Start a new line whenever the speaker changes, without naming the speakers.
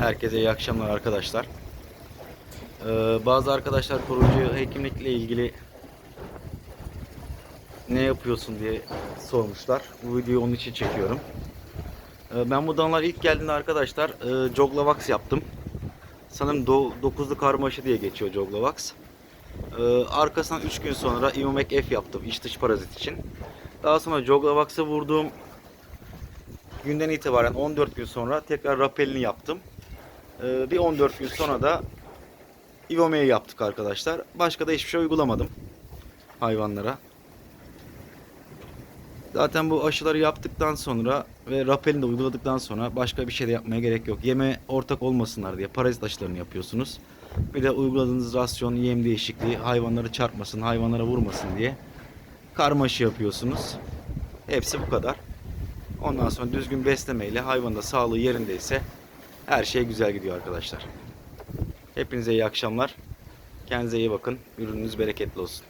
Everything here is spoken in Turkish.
Herkese iyi akşamlar arkadaşlar. Ee, bazı arkadaşlar koruyucu hekimlikle ilgili ne yapıyorsun diye sormuşlar. Bu videoyu onun için çekiyorum. Ee, ben bu danalar ilk geldiğinde arkadaşlar e, Joglavax yaptım. Sanırım 9'lu karmaşı diye geçiyor Joglavax. Ee, arkasından 3 gün sonra Ivomec F yaptım iç dış parazit için. Daha sonra Joglavax'ı vurduğum günden itibaren 14 gün sonra tekrar rapelini yaptım. Ee, bir 14 gün sonra da Ivomec'i yaptık arkadaşlar. Başka da hiçbir şey uygulamadım hayvanlara. Zaten bu aşıları yaptıktan sonra ve rapelini de uyguladıktan sonra başka bir şey de yapmaya gerek yok. Yeme ortak olmasınlar diye parazit aşılarını yapıyorsunuz. Bir de uyguladığınız rasyon yem değişikliği hayvanları çarpmasın, hayvanlara vurmasın diye karmaşı yapıyorsunuz. Hepsi bu kadar. Ondan sonra düzgün beslemeyle hayvanın da sağlığı yerindeyse her şey güzel gidiyor arkadaşlar. Hepinize iyi akşamlar. Kendinize iyi bakın. Ürününüz bereketli olsun.